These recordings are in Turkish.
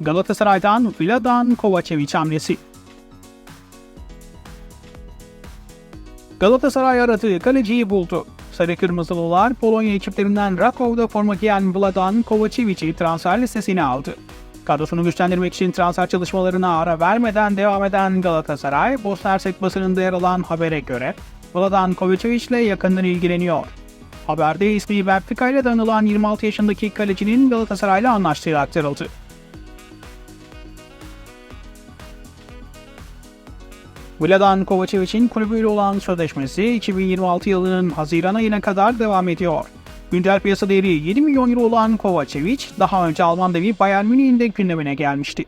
Galatasaray'dan Vladan Kovacevic hamlesi. Galatasaray aradığı kaleciyi buldu. Sarı Kırmızılılar Polonya ekiplerinden Rakow'da forma giyen Vladan Kovacevic'i transfer listesine aldı. Kadrosunu güçlendirmek için transfer çalışmalarına ara vermeden devam eden Galatasaray, Bosna Hersek basınında yer alan habere göre Vladan Kovacevic ile yakından ilgileniyor. Haberde ismi Benfica ile de anılan 26 yaşındaki kalecinin Galatasaray'la anlaştığı aktarıldı. Vladan Kovacevic'in kulübüyle olan sözleşmesi 2026 yılının Haziran ayına kadar devam ediyor. Güncel piyasa değeri 7 milyon euro olan Kovacevic, daha önce Alman devi Bayern Münih'in de gündemine gelmişti.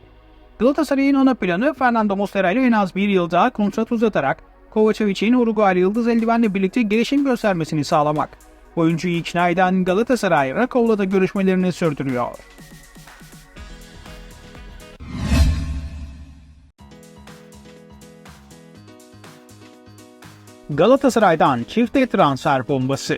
Galatasaray'ın ana planı Fernando Muslera ile en az bir yıl daha kontrat uzatarak Kovacevic'in Uruguaylı Yıldız Eldiven'le birlikte gelişim göstermesini sağlamak. Oyuncuyu ikna eden Galatasaray, Rakow'la da görüşmelerini sürdürüyor. Galatasaray'dan çifte transfer bombası.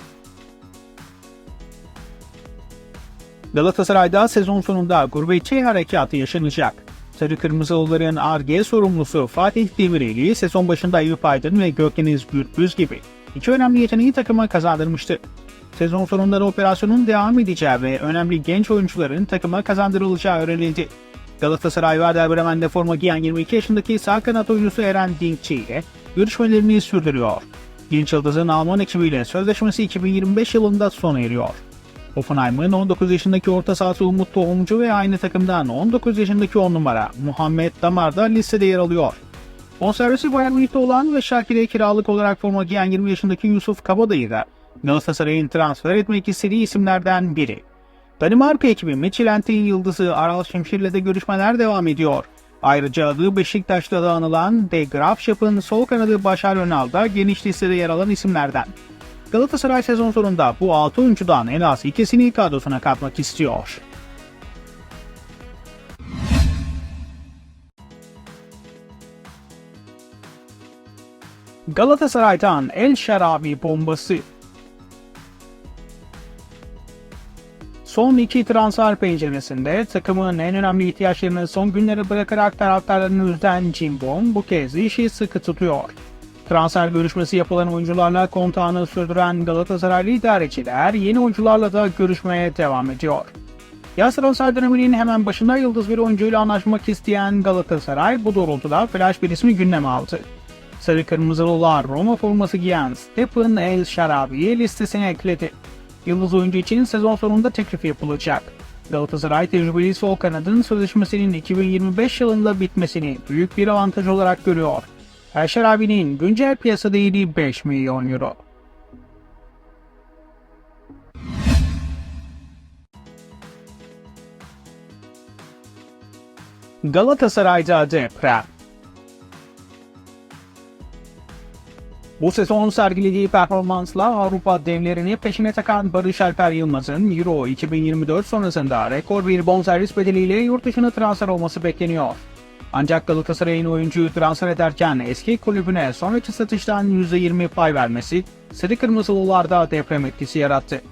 Galatasaray'da sezon sonunda gurbetçi harekatı yaşanacak. Sarı Kırmızılıların ARGE sorumlusu Fatih Demireli sezon başında Eyüp Aydın ve Gökdeniz Gürbüz gibi iki önemli yeteneği takıma kazandırmıştı. Sezon sonunda da operasyonun devam edeceği ve önemli genç oyuncuların takıma kazandırılacağı öğrenildi. Galatasaray Werder Bremen'de forma giyen 22 yaşındaki sağ kanat oyuncusu Eren Dinkçi ile görüşmelerini sürdürüyor. Genç Yıldız'ın Alman ekibiyle sözleşmesi 2025 yılında sona eriyor. Hoffenheim'ın 19 yaşındaki orta sahası Umut Tohumcu ve aynı takımdan 19 yaşındaki 10 numara Muhammed Damar da listede yer alıyor. Bonservisi Bayern Münih'te olan ve Schalke'de kiralık olarak forma giyen 20 yaşındaki Yusuf Kabadayı da Galatasaray'ın transfer etmek istediği isimlerden biri. Danimarka ekibi Midtjylland'in yıldızı Aral Şimşir'le de görüşmeler devam ediyor. Ayrıca adı Beşiktaş'ta da anılan De Graafschap'ın sol kanadı Başar Önal da geniş listede yer alan isimlerden. Galatasaray sezon sonunda bu 6 oyuncudan en az ikisini kadrosuna katmak istiyor. Galatasaray'dan El Şarabi bombası. Son iki transfer penceresinde takımın en önemli ihtiyaçlarını son günlere bırakarak taraftarlarını üzen Cimbom bu kez işi sıkı tutuyor. Transfer görüşmesi yapılan oyuncularla kontağını sürdüren Galatasaraylı idareciler yeni oyuncularla da görüşmeye devam ediyor. Yaz transfer döneminin hemen başında yıldız bir oyuncuyla anlaşmak isteyen Galatasaray bu doğrultuda flash bir ismi gündeme aldı. Sarı Kırmızılılar Roma forması giyen Stephen El Şarabi'yi listesine ekledi. Yıldız oyuncu için sezon sonunda teklif yapılacak. Galatasaray tecrübeli sol kanadın sözleşmesinin 2025 yılında bitmesini büyük bir avantaj olarak görüyor. El Şarabi'nin güncel piyasa değeri 5 milyon euro. Galatasaray'da deprem. Bu sezon sergilediği performansla Avrupa devlerini peşine takan Barış Alper Yılmaz'ın Euro 2024 sonrasında rekor bir bonservis bedeliyle yurt dışına transfer olması bekleniyor. Ancak Galatasaray'ın oyuncuyu transfer ederken eski kulübüne sonraki satıştan %20 pay vermesi Sarı Kırmızılılarda deprem etkisi yarattı.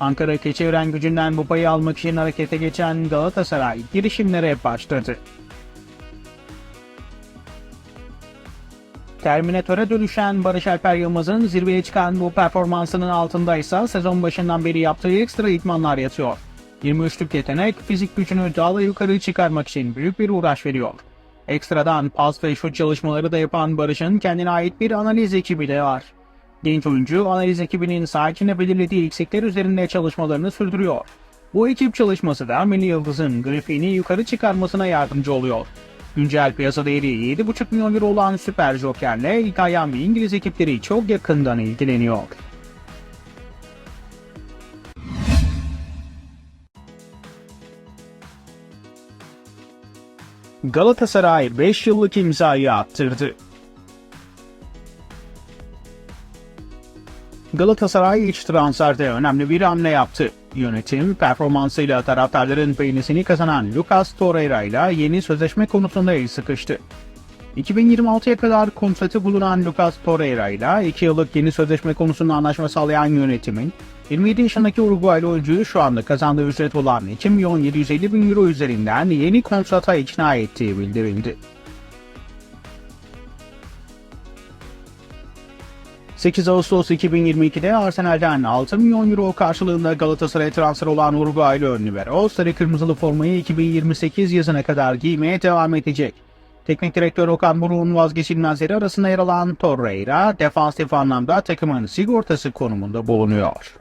Ankara Keçiören gücünden bu payı almak için harekete geçen Galatasaray girişimlere başladı. Terminatöre dönüşen Barış Alper Yılmaz'ın zirveye çıkan bu performansının altındaysa sezon başından beri yaptığı ekstra idmanlar yatıyor. 23'lük yetenek fizik gücünü daha da yukarı çıkarmak için büyük bir uğraş veriyor. Ekstradan pas ve şut çalışmaları da yapan Barış'ın kendine ait bir analiz ekibi de var. Genç oyuncu analiz ekibinin saha belirlediği eksikler üzerinde çalışmalarını sürdürüyor. Bu ekip çalışması da Milli Yıldız'ın grafiğini yukarı çıkarmasına yardımcı oluyor. Güncel piyasa değeri 7,5 milyon euro olan Süper Joker'le İtalyan ve İngiliz ekipleri çok yakından ilgileniyor. Galatasaray 5 yıllık imzayı attırdı. Galatasaray iç transferde önemli bir hamle yaptı. Yönetim performansıyla taraftarların beğenisini kazanan Lucas Torreira ile yeni sözleşme konusunda el sıkıştı. 2026'ya kadar kontratı bulunan Lucas Torreira ile 2 yıllık yeni sözleşme konusunda anlaşma sağlayan yönetimin 27 yaşındaki Uruguaylı oyuncuyu şu anda kazandığı ücret olan 2 milyon 750 bin euro üzerinden yeni kontrata ikna ettiği bildirildi. 8 Ağustos 2022'de Arsenal'den 6 milyon euro karşılığında Galatasaray'a transfer olan Uruguaylı ön libero, sarı kırmızılı formayı 2028 yazına kadar giymeye devam edecek. Teknik direktör Okan Buruk'un vazgeçilmezleri arasında yer alan Torreira, defansif anlamda takımın sigortası konumunda bulunuyor.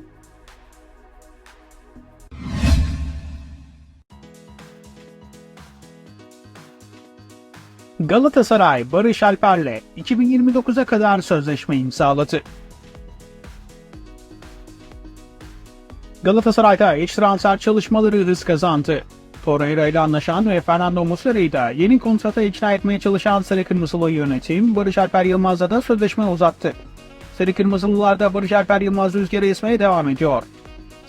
Galatasaray Barış Alper'le 2029'a kadar sözleşme imzaladı. Galatasaray'da iç transfer çalışmaları hız kazandı. Torreira ile anlaşan ve Fernando Muslera'yı da yeni kontrata ikna etmeye çalışan Sarı Kırmızılı yönetim Barış Alper Yılmaz'la da sözleşme uzattı. Sarı Kırmızılılar da Barış Alper Yılmaz rüzgarı esmeye devam ediyor.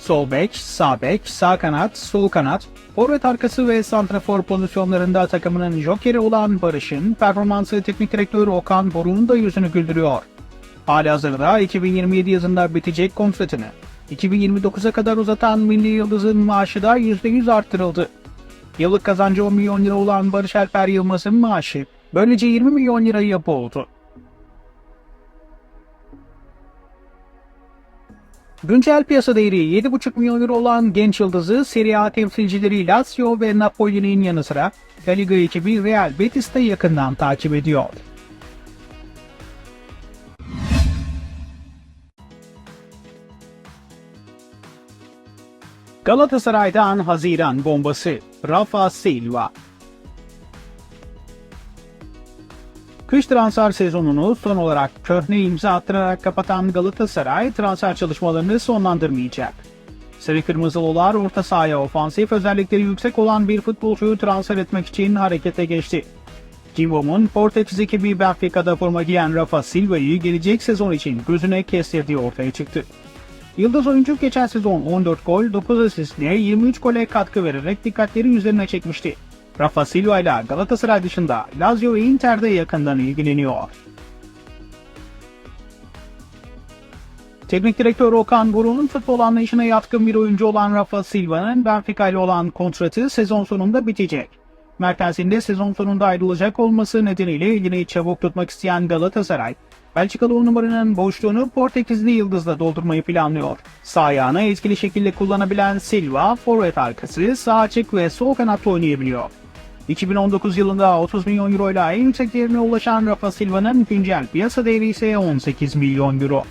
Sol bek, sağ bek, sağ kanat, sol kanat, forvet arkası ve santrafor pozisyonlarında takımının jokeri olan Barış'ın performansı teknik direktör Okan Buruk'un da yüzünü güldürüyor. Halihazırda 2027 yazında bitecek kontratını 2029'a kadar uzatan Milli Yıldız'ın maaşı da %100 arttırıldı. Yıllık kazancı 10 milyon lira olan Barış Alper Yılmaz'ın maaşı böylece 20 milyon liraya oldu. Güncel piyasa değeri 7,5 milyon euro olan genç yıldızı Serie A temsilcileri Lazio ve Napoli'nin yanı sıra La Liga ekibi Real Betis'te yakından takip ediyor. Galatasaray'dan Haziran bombası Rafa Silva Kış transfer sezonunu son olarak köhne imza attırarak kapatan Galatasaray transfer çalışmalarını sonlandırmayacak. Sarı Kırmızılılar orta sahaya ofansif özellikleri yüksek olan bir futbolcuyu transfer etmek için harekete geçti. Cimbom'un Portekiz ekibi Benfica'da forma giyen Rafa Silva'yı gelecek sezon için gözüne kestirdiği ortaya çıktı. Yıldız oyuncu geçen sezon 14 gol, 9 asistle 23 gole katkı vererek dikkatleri üzerine çekmişti. Rafa Silva ile Galatasaray dışında Lazio ve Inter'de yakından ilgileniyor. Teknik direktör Okan Buruk'un futbol anlayışına yatkın bir oyuncu olan Rafa Silva'nın Benfica ile olan kontratı sezon sonunda bitecek. Merkezinde sezon sonunda ayrılacak olması nedeniyle elini çabuk tutmak isteyen Galatasaray, Belçikalı on numaranın boşluğunu Portekizli Yıldız'la doldurmayı planlıyor. Sağ ayağını etkili şekilde kullanabilen Silva, forvet arkası, sağ açık ve sol kanatta oynayabiliyor. 2019 yılında 30 milyon euro ile en yüksek değerine ulaşan Rafa Silva'nın güncel piyasa değeri ise 18 milyon euro.